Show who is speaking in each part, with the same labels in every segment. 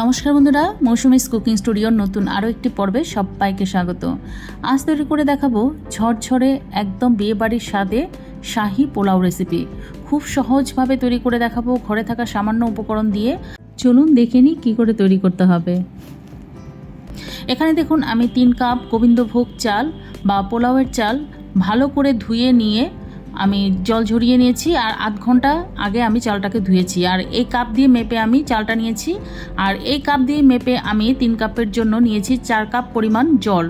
Speaker 1: নমস্কার বন্ধুরা, মৌসুমিস কুকিং স্টুডিওর নতুন আরও একটি পর্বে সবাইকে স্বাগত। আজ তৈরি করে দেখাবো ঝরঝরে একদম বিয়েবাড়ির স্বাদে শাহি পোলাও রেসিপি। খুব সহজভাবে তৈরি করে দেখাবো, ঘরে থাকা সামান্য উপকরণ দিয়ে। চলুন দেখে নিই কী করে তৈরি করতে হবে। এখানে দেখুন, আমি তিন কাপ গোবিন্দভোগ চাল বা পোলাওয়ের চাল ভালো করে ধুয়ে নিয়ে আমি জল ঝরিয়ে নিয়েছি আর আধ ঘণ্টা আগে আমি চালটাকে ধুয়েছি। আর এই কাপ দিয়ে মেপে আমি চালটা নিয়েছি। আর এই কাপ দিয়ে মেপে আমি তিন কাপের জন্য নিয়েছি চার কাপ পরিমাণ জল।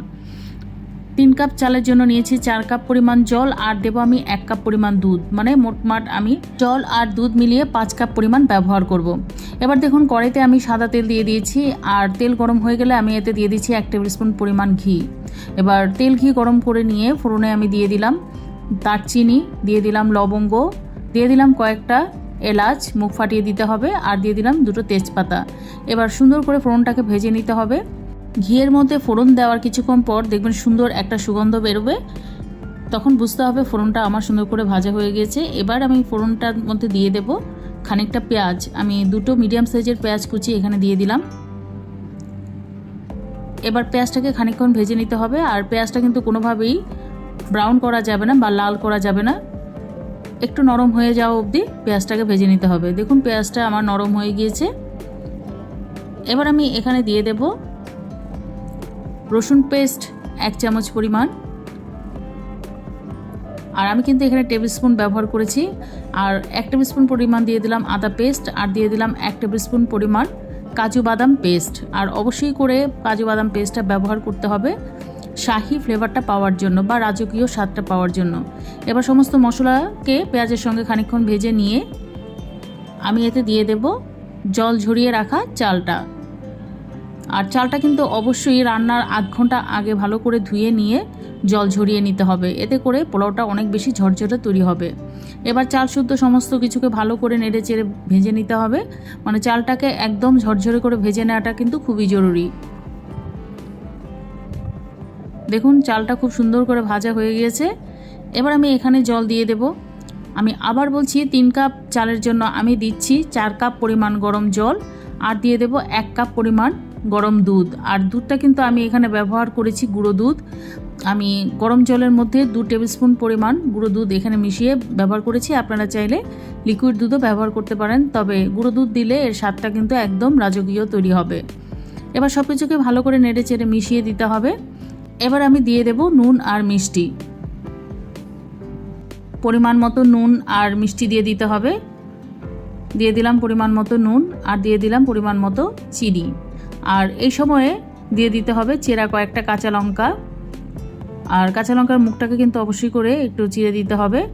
Speaker 1: তিন কাপ চালের জন্য নিয়েছি চার কাপ পরিমাণ জল আর দেবো আমি এক কাপ পরিমাণ দুধ। মানে মোটমাট আমি জল আর দুধ মিলিয়ে পাঁচ কাপ পরিমাণ ব্যবহার করব। এবার দেখুন কড়াইতে আমি সাদা তেল দিয়ে দিয়েছি আর তেল গরম হয়ে গেলে আমি এতে দিয়ে দিচ্ছি এক টেবিল স্পুন পরিমাণ ঘি। এবার তেল ঘি গরম করে নিয়ে ফোড়নে আমি দিয়ে দিলাম। দারচিনি, দিয়ে দিলাম লবঙ্গ, দিয়ে দিলাম কয়েকটা এলাচ, মুখ ফাটিয়ে দিতে হবে, আর দিয়ে দিলাম দুটো তেজপাতা। এবার সুন্দর করে ফোড়নটাকে ভেজে নিতে হবে। ঘিয়ের মধ্যে ফোড়ন দেওয়ার কিছুক্ষণ পর দেখবেন সুন্দর একটা সুগন্ধ বেরোবে। তখন বুঝতে হবে ফোড়নটা আমার সুন্দর করে ভাজা হয়ে গেছে। এবার আমি ফোড়নটার মধ্যে দিয়ে দেব খানিকটা পেঁয়াজ। আমি দুটো মিডিয়াম সাইজের পেঁয়াজ কুচি এখানে দিয়ে দিলাম। এবার পেঁয়াজটাকে খানিকক্ষণ ভেজে নিতে হবে। আর পেঁয়াজটা কিন্তু কোনোভাবেই ব্রাউন করা যাবে না বা লাল করা যাবে না। একটু নরম হয়ে যাওয়া অবধি পেঁয়াজটাকে ভেজে নিতে হবে। দেখুন, পেঁয়াজটা আমার নরম হয়ে গিয়েছে। এবার আমি এখানে দিয়ে দেব রসুন পেস্ট এক চামচ পরিমাণ। আর আমি কিন্তু এখানে টেবিল স্পুন ব্যবহার করেছি। আর এক টেবিল স্পুন পরিমাণ দিয়ে দিলাম আদা পেস্ট আর দিয়ে দিলাম এক টেবিল স্পুন পরিমাণ কাজু বাদাম পেস্ট। আর অবশ্যই করে কাজু বাদাম পেস্টটা ব্যবহার করতে হবে। শাহি ফ্লেভারটা পাওয়ার জন্য বা রাজকীয় স্বাদটা পাওয়ার জন্য। এবার সমস্ত মশলাকে পেঁয়াজের সঙ্গে খানিকক্ষণ ভেজে নিয়ে আমি এতে দিয়ে দেব জল ঝরিয়ে রাখা চালটা। আর চালটা কিন্তু অবশ্যই রান্নার আধ ঘণ্টা আগে ভালো করে ধুয়ে নিয়ে জল ঝরিয়ে নিতে হবে। এতে করে পোলাওটা অনেক বেশি ঝরঝরে তৈরি হবে। এবার চাল শুদ্ধ সমস্ত কিছুকে ভালো করে নেড়ে চেড়ে ভেজে নিতে হবে। মানে চালটাকে একদম ঝরঝরে করে ভেজে নেওয়াটা কিন্তু খুবই জরুরি। দেখুন, চালটা খুব সুন্দর করে ভাজা হয়ে গিয়েছে। এবার আমি এখানে জল দিয়ে দেব। আমি আবার বলছি, তিন কাপ চালের জন্য আমি দিচ্ছি চার কাপ পরিমাণ গরম জল আর দিয়ে দেব এক কাপ পরিমাণ গরম দুধ। আর দুধটা কিন্তু আমি এখানে ব্যবহার করেছি গুঁড়ো দুধ। আমি গরম জলের মধ্যে দু টেবিল স্পুন পরিমাণ গুঁড়ো দুধ এখানে মিশিয়ে ব্যবহার করেছি। আপনারা চাইলে লিকুইড দুধও ব্যবহার করতে পারেন, তবে গুঁড়ো দুধ দিলে এর স্বাদটা কিন্তু একদম রাজকীয় তৈরি হবে। এবার সব কিছুকে ভালো করে নেড়ে চেড়ে মিশিয়ে দিতে হবে। এবার আমি দিয়ে দেব নুন আর মিষ্টি। পরিমাণ মতো নুন আর মিষ্টি দিয়ে দিতে হবে। দিয়ে দিলাম পরিমাণ মতো নুন আর দিয়ে দিলাম পরিমাণ মতো চিনি। আর এই সময়ে দিয়ে দিতে হবে চেরা কয়েকটা কাঁচা লঙ্কা। আর কাঁচা লঙ্কার মুখটাকে কিন্তু অবশ্যই করে একটু চিড়ে দিতে হবে।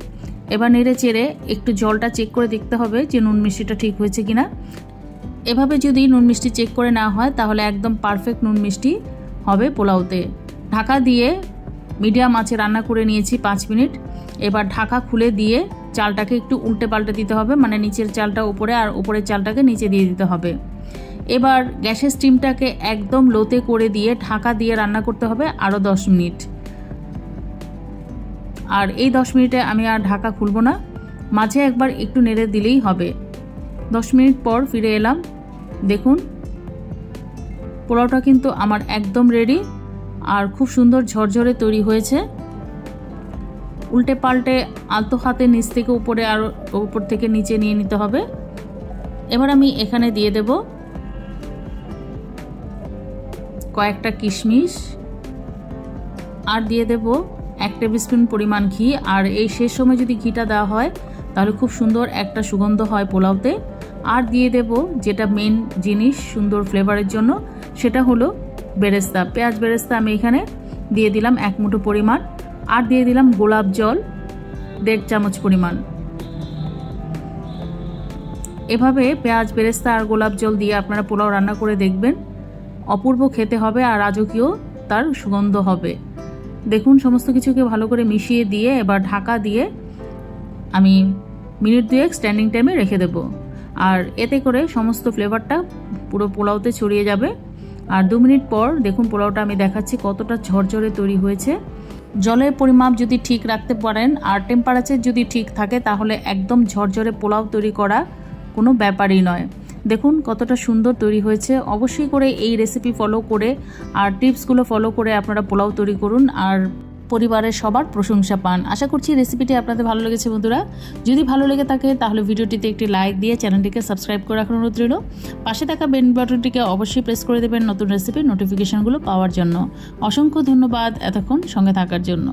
Speaker 1: এবার নেড়ে চেড়ে একটু জলটা চেক করে দেখতে হবে যে নুন মিষ্টিটা ঠিক হয়েছে কিনা। এভাবে যদি নুন মিষ্টি চেক করে না হয়, তাহলে একদম পারফেক্ট নুন মিষ্টি হবে পোলাওতে। ঢাকা দিয়ে মিডিয়াম আঁচে রান্না করে নিয়েছি পাঁচ মিনিট। এবার ঢাকা খুলে দিয়ে চালটাকে একটু উল্টে পাল্টে দিতে হবে মানে নিচের চালটা উপরে আর উপরের চালটাকে নিচে দিয়ে দিতে হবে। এবার গ্যাসের স্টিমটাকে একদম লোতে করে দিয়ে ঢাকা দিয়ে রান্না করতে হবে আরও দশ মিনিট। আর এই দশ মিনিটে আমি আর ঢাকা খুলবো না, মাঝে একবার একটু নেড়ে দিলেই হবে। দশ মিনিট পর ফিরে এলাম, দেখুন, পোলাওটা কিন্তু আমার একদম রেডি আর খুব সুন্দর ঝরঝরে তৈরি হয়েছে। উল্টে পাল্টে আলতো হাতে নিচ থেকে উপরে আর উপর থেকে নিচে নিয়ে নিতে হবে। এবার আমি এখানে দিয়ে দেব কয়েকটা কিশমিশ। আর দিয়ে দেব এক টেবিল স্পুন পরিমাণ ঘি। আর এই শেষ সময় যদি ঘিটা দেওয়া হয়, তাহলে খুব সুন্দর একটা সুগন্ধ হয় পোলাওতে। আর দিয়ে দেব যেটা মেন জিনিস সুন্দর ফ্লেভারের জন্য, সেটা হলো বেরেস্তা, পেঁয়াজ বেরেস্তা আমি এখানে দিয়ে দিলাম এক মুঠো পরিমাণ। আর দিয়ে দিলাম গোলাপ জল, দেড় চামচ পরিমাণ। এভাবে পেঁয়াজ, বেরেস্তা আর গোলাপ জল দিয়ে আপনারা পোলাও রান্না করে দেখবেন। অপূর্ব খেতে হবে আর রাজকীয় তার সুগন্ধ হবে। দেখুন, সমস্ত কিছুকে ভালো করে মিশিয়ে দিয়ে এবার ঢাকা দিয়ে আমি মিনিট দুয়েক স্ট্যান্ডিং টাইমে রেখে দেব। আর এতে করে সমস্ত ফ্লেভারটা পুরো পোলাওতে ছড়িয়ে যাবে। আর দু মিনিট পর দেখুন পোলাওটা আমি দেখাচ্ছি কতটা ঝরঝরে তৈরি হয়েছে। জলের পরিমাপ যদি ঠিক রাখতে পারেন আর টেম্পারেচার যদি ঠিক থাকে, তাহলে একদম ঝরঝরে পোলাও তৈরি করা কোনো ব্যাপারই নয়। দেখুন কতটা সুন্দর তৈরি হয়েছে। অবশ্যই করে এই রেসিপি ফলো করে আর টিপসগুলো ফলো করে আপনারা পোলাও তৈরি করুন। আর পরিবারের সবার প্রশংসা পান। আশা করছি রেসিপিটি আপনাদের ভালো লেগেছে বন্ধুরা। যদি ভালো লেগে থাকে, তাহলে ভিডিওটিতে একটি লাইক দিয়ে চ্যানেলটিকে সাবস্ক্রাইব করে রাখার অনুরোধ রইল। পাশে থাকা বেন বাটনটিকে অবশ্যই প্রেস করে দেবেন নতুন রেসিপির নোটিফিকেশানগুলো পাওয়ার জন্য। অসংখ্য ধন্যবাদ এতক্ষণ সঙ্গে থাকার জন্য।